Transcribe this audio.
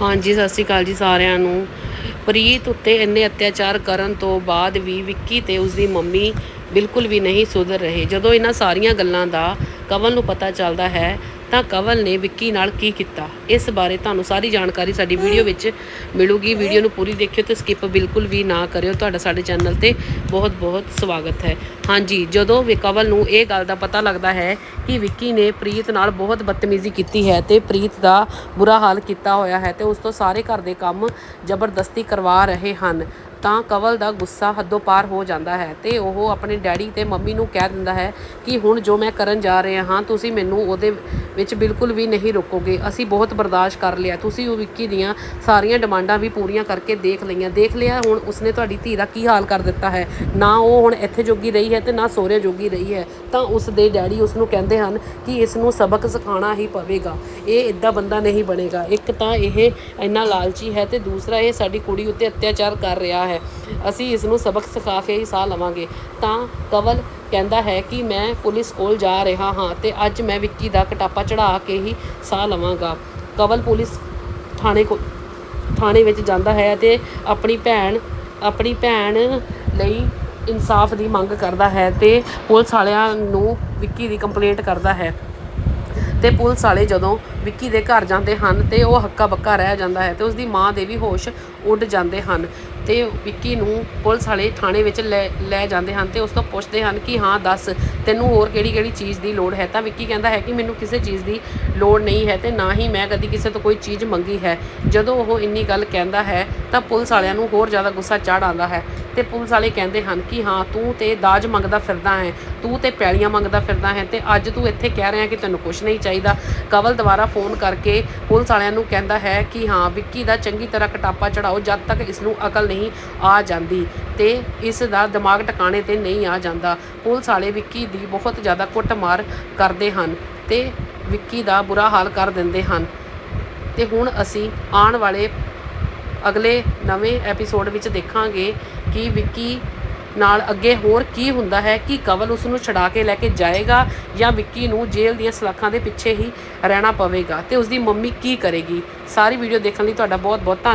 ਹਾਂਜੀ, ਸਤਿ ਸ਼੍ਰੀ ਅਕਾਲ ਜੀ ਸਾਰਿਆਂ ਨੂੰ। ਪ੍ਰੀਤ ਉੱਤੇ ਇੰਨੇ ਅਤਿਆਚਾਰ ਕਰਨ ਤੋਂ ਬਾਅਦ ਵੀ ਵਿੱਕੀ ਤੇ ਉਸਦੀ ਮੰਮੀ ਬਿਲਕੁਲ ਵੀ ਨਹੀਂ ਸੁਧਰ ਰਹੇ। ਜਦੋਂ ਇਹਨਾਂ ਸਾਰੀਆਂ ਗੱਲਾਂ ਦਾ ਕਵਲ ਨੂੰ ਪਤਾ ਚੱਲਦਾ ਹੈ ਤਾਂ ਕਵਲ ਨੇ ਵਿੱਕੀ ਨਾਲ ਕੀ ਕੀਤਾ? ਇਸ ਬਾਰੇ ਤੁਹਾਨੂੰ ਸਾਰੀ ਜਾਣਕਾਰੀ ਸਾਡੀ ਵੀਡੀਓ ਵਿੱਚ ਮਿਲੂਗੀ। ਵੀਡੀਓ ਨੂੰ ਪੂਰੀ ਦੇਖਿਓ ਤੇ ਸਕਿਪ ਬਿਲਕੁਲ ਵੀ ਨਾ ਕਰਿਓ। ਤੁਹਾਡਾ ਸਾਡੇ ਚੈਨਲ ਤੇ ਬਹੁਤ ਬਹੁਤ ਸਵਾਗਤ ਹੈ। ਹਾਂਜੀ, ਜਦੋਂ ਵੀ ਕਵਲ ਨੂੰ ਇਹ ਗੱਲ ਦਾ ਪਤਾ ਲੱਗਦਾ ਹੈ ਕਿ ਵਿੱਕੀ ਨੇ ਪ੍ਰੀਤ ਨਾਲ ਬਹੁਤ ਬਦਤਮੀਜ਼ੀ ਕੀਤੀ ਹੈ ਤੇ ਪ੍ਰੀਤ ਦਾ ਬੁਰਾ ਹਾਲ ਕੀਤਾ ਹੋਇਆ ਹੈ ਤੇ ਉਸ ਤੋਂ ਸਾਰੇ ਘਰ ਦੇ ਕੰਮ ਜ਼ਬਰਦਸਤੀ ਕਰਵਾ ਰਹੇ ਹਨ। ਤਾਂ ਕਵਲ ਦਾ ਗੁੱਸਾ ਹੱਦੋਂ ਪਾਰ ਹੋ ਜਾਂਦਾ ਹੈ ਤੇ ਉਹ ਆਪਣੇ ਡੈਡੀ ਤੇ ਮੰਮੀ ਨੂੰ ਕਹਿ ਦਿੰਦਾ ਹੈ ਕਿ ਹੁਣ ਜੋ ਮੈਂ ਕਰਨ ਜਾ ਰਿਹਾ ਹਾਂ, ਤੁਸੀਂ ਮੈਨੂੰ ਉਹਦੇ ਵਿੱਚ ਬਿਲਕੁਲ ਵੀ ਨਹੀਂ ਰੋਕੋਗੇ। ਅਸੀਂ ਬਹੁਤ ਬਰਦਾਸ਼ਤ ਕਰ ਲਿਆ। ਤੁਸੀਂ ਉਹ ਵਿੱਕੀ ਦੀਆਂ ਸਾਰੀਆਂ ਡਿਮਾਂਡਾਂ ਵੀ ਪੂਰੀਆਂ ਕਰਕੇ ਦੇਖ ਲਈਆਂ। ਦੇਖ ਲਿਆ, ਹੁਣ ਉਸਨੇ ਤੁਹਾਡੀ ਧੀ ਦਾ ਕੀ ਹਾਲ ਕਰ ਦਿੱਤਾ ਹੈ? ਨਾ ਉਹ ਹੁਣ ਇੱਥੇ ਜੋਗੀ ਰਹੀ ਹੈ ਤੇ ਨਾ ਸਹੁਰੇ ਜੋਗੀ ਰਹੀ ਹੈ। ਤਾਂ ਉਸ ਦੇ ਡੈਡੀ ਉਸ ਨੂੰ ਕਹਿੰਦੇ ਹਨ ਕਿ ਇਸ ਨੂੰ ਸਬਕ ਸਿਖਾਉਣਾ ਹੀ ਪਵੇਗਾ। ਇਹ ਇਦਾਂ ਬੰਦਾ ਨਹੀਂ ਬਣੇਗਾ। ਇੱਕ ਤਾਂ ਇਹ ਇੰਨਾ ਲਾਲਚੀ ਹੈ ਤੇ ਦੂਸਰਾ ਇਹ ਸਾਡੀ ਕੁੜੀ ਉੱਤੇ ਅਤਿਆਚਾਰ ਕਰ ਰਿਹਾ ਹੈ। ਅਸੀਂ ਇਸ ਨੂੰ ਸਬਕ ਸਿਖਾ ਕੇ ਹੀ ਸਾਹ ਲਵਾਂਗੇ। ਤਾਂ ਕਵਲ ਕਹਿੰਦਾ ਹੈ ਕਿ ਮੈਂ ਪੁਲਿਸ ਕੋਲ ਜਾ ਰਿਹਾ ਹਾਂ ਤੇ ਅੱਜ ਮੈਂ ਵਿੱਕੀ ਦਾ ਕਟਾਪਾ ਚੜਾ ਕੇ ਹੀ ਸਾਹ ਲਵਾਂਗਾ। ਕਵਲ ਪੁਲਿਸ ਥਾਣੇ ਕੋ ਥਾਣੇ ਵਿੱਚ ਜਾਂਦਾ ਹੈ ਤੇ ਆਪਣੀ ਭੈਣ ਆਪਣੀ ਭੈਣ ਲਈ ਇਨਸਾਫ ਦੀ ਮੰਗ ਕਰਦਾ ਹੈ ਤੇ ਪੁਲਿਸ ਵਾਲਿਆਂ ਨੂੰ ਵਿੱਕੀ ਦੀ ਕੰਪਲੇਂਟ ਕਰਦਾ ਹੈ। ਤੇ ਪੁਲਿਸ ਵਾਲੇ ਜਦੋਂ ਵਿੱਕੀ ਦੇ ਘਰ ਜਾਂਦੇ ਹਨ ਤੇ ਉਹ ਹੱਕਾ ਬੱਕਾ ਰਹਿ ਜਾਂਦਾ ਹੈ ਤੇ ਉਸ ਦੀ ਮਾਂ ਦੇ ਵੀ ਹੋਸ਼ ਉੱਡ ਜਾਂਦੇ ਹਨ। ਤੇ ਵਿੱਕੀ ਨੂੰ ਪੁਲਿਸ ਵਾਲੇ ਥਾਣੇ ਵਿੱਚ ਲੈ ਲੈ ਜਾਂਦੇ ਹਨ ਤੇ ਉਸ ਤੋਂ ਪੁੱਛਦੇ ਹਨ ਕਿ ਹਾਂ ਦੱਸ, ਤੈਨੂੰ ਹੋਰ ਕਿਹੜੀ ਕਿਹੜੀ ਚੀਜ਼ ਦੀ ਲੋੜ ਹੈ? ਤਾਂ ਵਿੱਕੀ ਕਹਿੰਦਾ ਹੈ ਕਿ ਮੈਨੂੰ ਕਿਸੇ ਚੀਜ਼ ਦੀ ਲੋੜ ਨਹੀਂ ਹੈ ਤੇ ਨਾ ਹੀ ਮੈਂ ਕਦੀ ਕਿਸੇ ਤੋਂ ਕੋਈ ਚੀਜ਼ ਮੰਗੀ ਹੈ। ਜਦੋਂ ਉਹ ਇੰਨੀ ਗੱਲ ਕਹਿੰਦਾ ਹੈ ਤਾਂ ਪੁਲਿਸ ਵਾਲਿਆਂ ਨੂੰ ਹੋਰ ਜ਼ਿਆਦਾ ਗੁੱਸਾ ਚੜ ਆਉਂਦਾ ਹੈ। ਤੇ ਪੁਲਿਸ ਵਾਲੇ ਕਹਿੰਦੇ ਹਨ ਕਿ ਹਾਂ, ਤੂੰ ਤੇ ਦਾਜ ਮੰਗਦਾ ਫਿਰਦਾ ਹੈ, ਤੂੰ ਤੇ ਪੈਲੀਆਂ ਮੰਗਦਾ ਫਿਰਦਾ ਹੈ ਤੇ ਅੱਜ ਤੂੰ ਇੱਥੇ ਕਹਿ ਰਿਹਾ ਕਿ ਤੈਨੂੰ ਕੁਝ ਨਹੀਂ ਚਾਹੀਦਾ। ਕਵਲ ਦੁਬਾਰਾ ਫੋਨ ਕਰਕੇ ਪੁਲਿਸ ਵਾਲਿਆਂ ਨੂੰ ਕਹਿੰਦਾ ਹੈ ਕਿ ਹਾਂ, ਵਿੱਕੀ ਦਾ ਚੰਗੀ ਤਰ੍ਹਾਂ ਕਟਾਪਾ ਚੜਾਓ, ਜਦ ਤੱਕ ਇਸ ਨੂੰ ਅਕਲ ਨਹੀਂ ਆ ਜਾਂਦੀ ਤੇ ਇਸ ਦਾ ਦਿਮਾਗ ਟਿਕਾਣੇ ਤੇ ਨਹੀਂ ਆ ਜਾਂਦਾ। ਪੁਲਿਸ ਵਾਲੇ ਵਿੱਕੀ ਦੀ ਬਹੁਤ ਜ਼ਿਆਦਾ ਕੁੱਟਮਾਰ ਕਰਦੇ ਹਨ ਤੇ ਵਿੱਕੀ ਦਾ ਬੁਰਾ ਹਾਲ ਕਰ ਦਿੰਦੇ ਹਨ। ਤੇ ਹੁਣ ਅਸੀਂ ਆਉਣ ਵਾਲੇ ਅਗਲੇ ਨਵੇਂ ਐਪੀਸੋਡ ਵਿੱਚ ਦੇਖਾਂਗੇ ਕਿ ਵਿੱਕੀ ਨਾਲ ਅੱਗੇ ਹੋਰ ਕੀ ਹੁੰਦਾ ਹੈ? ਕਿ ਕਵਲ ਉਸ ਨੂੰ ਛਡਾ ਕੇ ਲੈ ਕੇ ਜਾਏਗਾ ਜਾਂ ਵਿੱਕੀ ਨੂੰ ਜੇਲ੍ਹ ਦੀਆਂ ਸਲਾਖਾਂ ਦੇ ਪਿੱਛੇ ਹੀ ਰਹਿਣਾ ਪਵੇਗਾ? ਤੇ ਉਸ ਦੀ ਮੰਮੀ ਕੀ ਕਰੇਗੀ? ਸਾਰੀ ਵੀਡੀਓ ਦੇਖਣ ਲਈ ਤੁਹਾਡਾ ਬਹੁਤ ਬਹੁਤ ਧੰਨ